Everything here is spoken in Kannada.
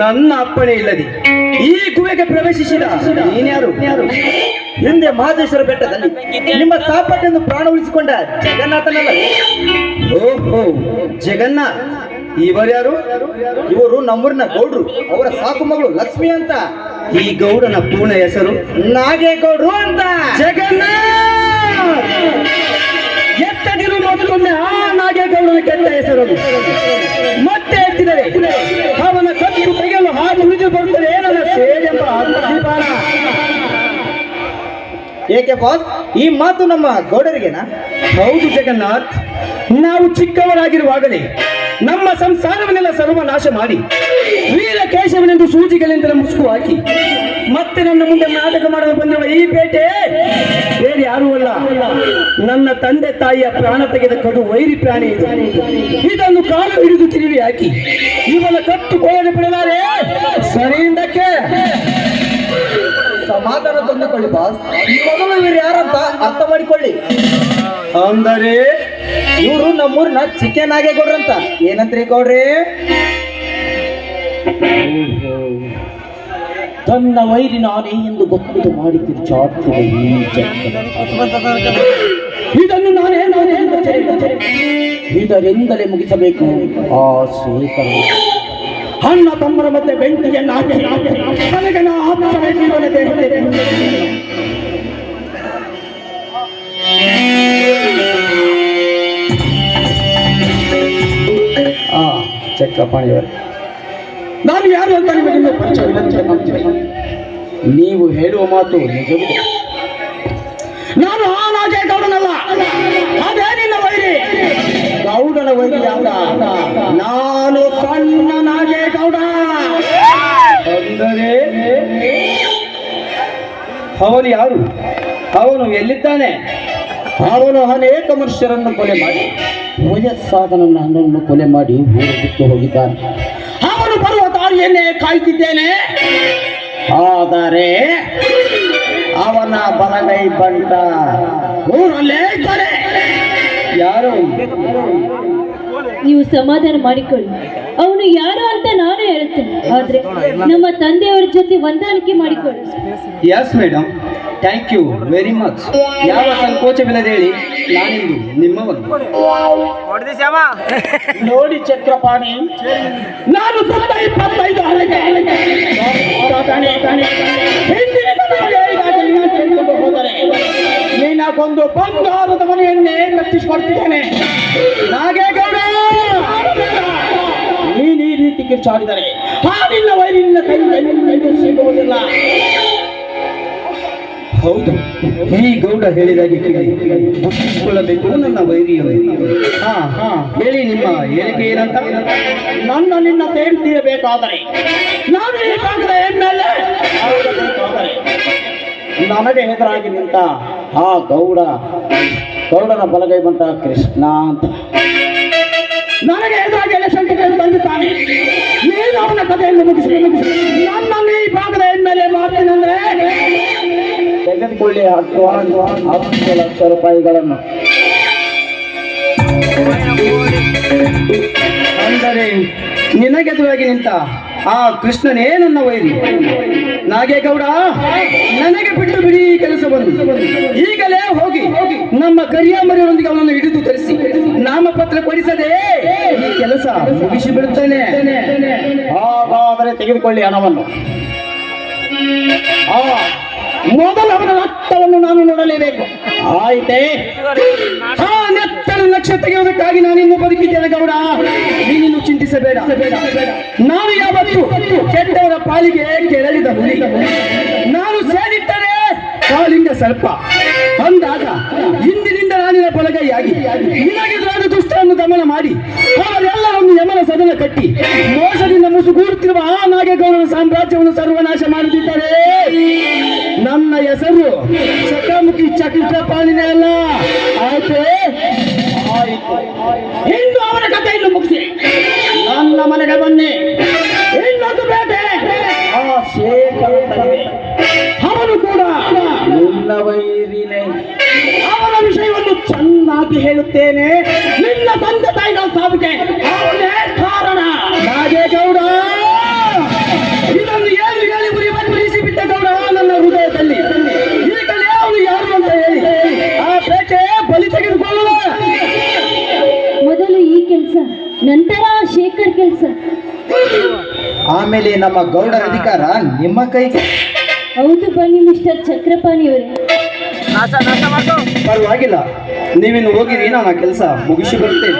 ನನ್ನ ಅಪ್ಪಣೆ ಇಲ್ಲದೆ. ಈ ಗುಹೆಗೆ ಪ್ರವೇಶಿಸಿದ ನೀನ್ಯಾರು ಹಿಂದೆ ಮಹದೇಶ್ವರ ಬೆಟ್ಟದಲ್ಲಿ. ನಿಮ್ಮ ಸಾಪಟ್ಟೆಯನ್ನು ಪ್ರಾಣ ಉಳಿಸಿಕೊಂಡ ಜಗನ್ನಾಥನಲ್ಲ. ಓಹೋ ಜಗನ್ನಾಥ್. ಇವರ್ಯಾರು ಇವರು ನಮ್ಮೂರಿನ ಗೌಡ್ರು. ಅವರ ಸಾಕು ಮಗಳು ಲಕ್ಷ್ಮಿ ಅಂತ. ಈ ಗೌಡನ ಪೂರ್ಣ ಹೆಸರು ನಾಗೇಗೌಡ್ರು ಅಂತ. ಜಗನ್ನಾಥ್. ಎತ್ತದಿರು ನೋಡಿಕೊಂಡೆ ಆ ನಾಗೇಗೌಡನ ಕೆಟ್ಟ ಹೆಸರನ್ನು. ಏಕೆ ಬಾಸ್ ಈ ಮಾತು ನಮ್ಮ ಗೌಡರಿಗೆನಾ? ಹೌದು ಜಗನ್ನಾಥ್ ನಾವು ಚಿಕ್ಕವರಾಗಿರುವಾಗಲೇ ನಮ್ಮ ಸಂಸಾರವನ್ನೆಲ್ಲ ಸರ್ವನಾಶ ಮಾಡಿ ವೀರ ಕೇಶವನೆಂದು ಸೂಜಿಗಳಿಂದ ಮುಸುಕು ಹಾಕಿ ಮತ್ತೆ ನನ್ನ ಮುಂದೆ ನಾಟಕ ಮಾಡಲು ಬಂದಿರುವ ಈ ಪೇಟೆ? ಬೇರೆ ಯಾರೂ ಅಲ್ಲ. ನನ್ನ ತಂದೆ ತಾಯಿಯ ಪ್ರಾಣ ತೆಗೆದ ಕಡು ವೈರಿ ಪ್ರಾಣಿ ಇದು. ಇದನ್ನು ಕಾಲು ಹಿಡಿದು ತಿರುವಿ ಹಾಕಿ ಇವನ ಕತ್ತು ಕೋಯಲು ಬಿಡಲಾರೆ? ಸರಿಯಿಂದಕ್ಕೆ. ಸಮಾಧಾನ ತಂದುಕೊಳ್ಳಿ ಬಾಸ್ ಈ ಮೊದಲು ಇವ್ರು ಯಾರಂತ ಅರ್ಥ ಮಾಡಿಕೊಳ್ಳಿ. ಅಂದರೆ ಇವರು ನಮ್ಮೂರ್ನ ಚಿಕನ್ ಆಗೇ ಕೊಡ್ರಂತ ಏನಂತ್ರಿ ಕೊಡ್ರಿ ತನ್ನ ವೈರಿ ನಾನೇ ಎಂದು ಗೊತ್ತು ಮಾಡಿ ಕಿರ್ಚಾಡ್ತಿದೆ ಈ ಜಗತ್ತನ್ನು. ಇದನ್ನು ನಾನೇ ನಾನೇ. ಇದರಿಂದಲೇ ಮುಗಿಸಬೇಕು. ಆ ಶೇಖರ ಅಣ್ಣ ತಮ್ಮರ ಮತ್ತೆ ಬೆಂಕಿಯನ್ನು ಹಾಕಿ. ನನಗೆ ನಾ ಹತ್ತಬೇಕು ಇವನ ದೇಹದಲ್ಲಿ. ಆ ಚಕ್ರಪಾಣಿಯವರೇ ನಾನು ಯಾರು ಅಂತ ನಿಮಗೆ ಇನ್ನೂ ಅಂತ ನೀವು ಹೇಳುವ ಮಾತು ನಿಜವಿದೆ ನಾನು ಆ ನಾಗೇಗೌಡನಲ್ಲ ಅದೇ ನಿನ್ನ ವೈರಿ. ಗೌಡನ ವೈರಿ ಅಲ್ಲ ನಾನು. ಅವನು ಯಾರು? ಅವನು ಎಲ್ಲಿದ್ದಾನೆ? ಅವನು ಅನೇಕ ಮನುಷ್ಯರನ್ನು ಕೊಲೆ ಮಾಡಿ ವಯಸ್ಸಾದ ನನ್ನ ಅಣ್ಣನ್ನು ಕೊಲೆ ಮಾಡಿ ಊರು ಬಿಟ್ಟು ಹೋಗಿದ್ದಾನೆ. ಅವನು ಬರುವ ದಾರಿಯನ್ನೇ ಕಾಯ್ತಿದ್ದೇನೆ. ಆದರೆ ಅವನ ಬಲಗೈ ಬಂಟ ಊರಲ್ಲೇ ಇದ್ದಾರೆ ಯಾರು? ನೀವು ಸಮಾಧಾನ ಮಾಡಿಕೊಳ್ಳಿ. ಅವನು ಯಾರು ಅಂತ ನಾನು ಹೇಳ್ತೇನೆ. ಆದ್ರೆ ನಮ್ಮ ತಂದೆಯವರ ಜೊತೆ ಹೊಂದಾಣಿಕೆ ಮಾಡಿಕೊಳ್ಳಿ. Yes madam thank you very much ಯಾವ ಸಂಕೋಚವಿಲ್ಲದೆ ಹೇಳಿ ನಾನಿಂದು ನಿಮ್ಮವನು ನೋಡಿ ಚಕ್ರಪಾಣಿ. ನಾನು ಸತ್ತ ಇಪ್ಪತ್ತೈದು ಹಳೆಗೆ ಹೋದರೆ ನಿನಗೊಂದು ಬಂಗಾರದ ಮನೆಯನ್ನೇ ಕಟ್ಟಿಸಿಕೊಡ್ತಿದ್ದೇನೆ. ನಾಗೇಗೌಡ ರೀತಿ ಕಿರ್ಚಾಡಿದರೆ ಹಾಲಿಲ್ಲ ವೈರಿಲ್ಲ ಕೈ ಸಿಗುವುದಿಲ್ಲ ಹೌದು ಈ ಗೌಡ ಹೇಳಿದಾಗೆ ಕೇಳಿ ಮುಗಿಸಿಕೊಳ್ಳಬೇಕು ನನ್ನ ವೈರಿಯ ಹಾ ಹಾ. ಹೇಳಿ ನಿಮ್ಮ ಹೇಳಿಕೆ ಏನಂತ? ನನ್ನ ನಿನ್ನ ಸೇರ್ತಿರಬೇಕಾದರೆ ನಾನು ಆಗಬೇಕಾದರೆ ನನಗೆ ಹೆದರಾಗಿ ನಿಂತ ಆ ಗೌಡ ಗೌಡನ ಬಲಗೈ ಬಂತ ಕೃಷ್ಣ ಅಂತ. ನನಗೆ ಎದುರಾಗಿ ಎಲೆಕ್ಷನ್ ಟಿಕೆಟ್ ತಂದಿದ್ದಾನೆ ಏನು ಅವನ ಕಥೆಯನ್ನು ಮುಗಿಸಿ ಮುಗಿಸಿ. ನನ್ನಲ್ಲಿ ಈ ಭಾಗದ ಎಮ್ಮೆಲ್ಲೆ ಮಾಡ್ತೀನಂದ್ರೆ? ತೆಗೆದುಕೊಳ್ಳಿ ಹತ್ತು ಹತ್ತು ಲಕ್ಷ ರೂಪಾಯಿಗಳನ್ನು. ಅಂದರೆ ನಿನಗೆದುರಾಗಿ ನಿಂತ ಆ ಕೃಷ್ಣನೇ ನನ್ನ ವೈರಿ. ನಾಗೇಗೌಡ, ನನಗೆ ಬಿಟ್ಟು ಬಿಡಿ ಕೆಲಸ ಬಂದು ಈಗಲೇ ಹೋಗಿ ನಮ್ಮ ಕರಿಯಾಮರಿಯೊಂದಿಗೆ ಅವನನ್ನು ಹಿಡಿದು ತರಿಸಿ. ನಾಮಪತ್ರ ಕೊಡಿಸದೆ ಈ ಕೆಲಸ ಮುಗಿಸಿ ಬಿಡುತ್ತೇನೆ. ಹಾಗಾದರೆ ತೆಗೆದುಕೊಳ್ಳಿ ಹಣವನ್ನು. ಮೊದಲು ಅವನ ರಕ್ತವನ್ನು ನಾನು ನೋಡಲೇಬೇಕು. ಆಯ್ತೇ? ಆ ನೆತ್ತಲ ಲಕ್ಷ ತೆಗೆಯುವುದಕ್ಕಾಗಿ ನಾನಿನ್ನು ಬದುಕಿದ್ದೇನೆ ಗೌಡ. ನೀನಿನ್ನು ಚಿಂತಿಸಬೇಡ. ನಾನು ಯಾವತ್ತು ಕೆಟ್ಟವರ ಪಾಲಿಗೆ ಹುಲಿ. ನಾನು ಸೇರಿಟ್ಟರೆ ಕಾಲಿಂಗ ಇಂದಿನಿಂದ ಬಲಗೈಯಾಗಿ ನಿನಗೆದುರಾದ ದುಷ್ಟರನ್ನು ದಮನ ಮಾಡಿ, ಅವರೆಲ್ಲರನ್ನು ಯಮನ ಸದನ ಕಟ್ಟಿ, ಮೋಸದಿಂದ ಮುಸುಗೂರುತ್ತಿರುವ ಆ ನಾಗೇಗೌಡನ ಸಾಮ್ರಾಜ್ಯವನ್ನು ಸರ್ವನಾಶ ಮಾಡುತ್ತಿದ್ದಾರೆ. ಅವರ ವಿಷಯವನ್ನು ಚೆನ್ನಾಗಿ ಹೇಳುತ್ತೇನೆ. ನಿನ್ನ ತಂದೆ ನಾವು ಸಾವಿಗೆ ಅವನೇ ಕಾರಣ. ರಾಜೇಗೌಡ ಇದನ್ನು ಏನು ಹೇಳಿ ಉರಿ ಬರಿಸಿ ಬಿಟ್ಟ ಗೌಡ ನನ್ನ ಹೃದಯದಲ್ಲಿ. ಈಗಲೇ ಅವನು ಯಾರು ಅಂತ ಹೇಳಿ. ಆ ಪೇಟೆ ಬಲಿ ತೆಗೆದುಕೊಳ್ಳುವ. ಮೊದಲು ಈ ಕೆಲಸ ನಂತರ ಶೇಖರ್ ಕೆಲಸ. ಆಮೇಲೆ ನಮ್ಮ ಗೌಡರ ಅಧಿಕಾರ ನಿಮ್ಮ ಕೈ ಹೌದು ಬನ್ನಿ ಮಿಸ್ಟರ್ ಚಕ್ರಪಾಣಿ ಅವರೇ ಪರವಾಗಿಲ್ಲ. ನೀವಿನ್ನು ಹೋಗಿರಿ ನಾನು ಕೆಲಸ ಮುಗಿಸಿ ಬರ್ತೇನೆ.